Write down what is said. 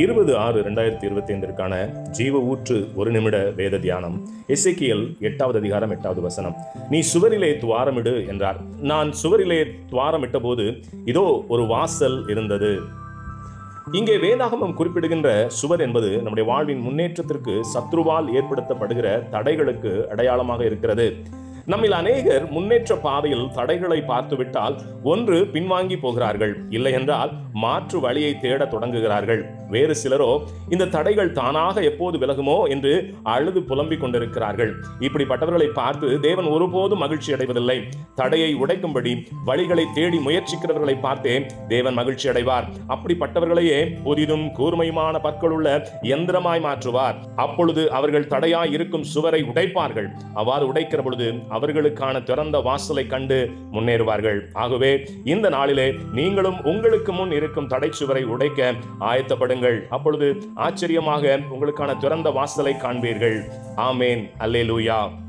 இருபது ஆறு ரெண்டாயிரத்தி இருபத்தி ஐந்திற்கான ஜீவ ஊற்று ஒரு நிமிட வேத தியானம். எஸ்ஐக்கியல் எட்டாவது அதிகாரம் எட்டாவது வசனம். நீ சுவரிலே துவாரமிடு என்றார். நான் சுவரிலே துவாரமிட்ட போது இதோ ஒரு வாசல் இருந்தது. இங்கே வேதாகமம் குறிப்பிடுகின்ற சுவர் என்பது நம்முடைய வாழ்வின் முன்னேற்றத்திற்கு சத்ருவால் ஏற்படுத்தப்படுகிற தடைகளுக்கு அடையாளமாக இருக்கிறது. நம்மில் அநேகர் முன்னேற்ற பாதையில் தடைகளை பார்த்துவிட்டால் ஒன்று பின்வாங்கி போகிறார்கள். இல்லை என்றால் மாற்று வழியை தேட தொடங்குகிறார்கள். வேறு சிலரோ இந்த தடைகள் தானாக எப்போது விலகுமோ? என்று அழுது புலம்பிக் கொண்டிருக்கிறார்கள். இப்படிப்பட்டவர்களை பார்த்து தேவன் ஒருபோதும் மகிழ்ச்சி அடைவதில்லை. தடையை உடைக்கும்படி வழிகளை தேடி முயற்சிக்கிறவர்களை பார்த்தே தேவன் மகிழ்ச்சி அடைவார். அப்படிப்பட்டவர்களையே புதிதும் கூர்மையுமான பற்களுள்ள எந்திரமாய் மாற்றுவார். அப்பொழுது அவர்கள் தடையாய் இருக்கும் சுவரை உடைப்பார்கள். அவ்வாறு உடைக்கிற பொழுது அவர்களுக்கான திறந்த வாசலை கண்டு முன்னேறுவார்கள். ஆகவே இந்த நாளிலே நீங்களும் உங்களுக்கு முன் இருக்கும் தடை சுவரை உடைக்க ஆயத்தப்படுங்கள். அப்பொழுது ஆச்சரியமாக உங்களுக்கான திறந்த வாசலை காண்பீர்கள். ஆமேன். அல்லேலூயா.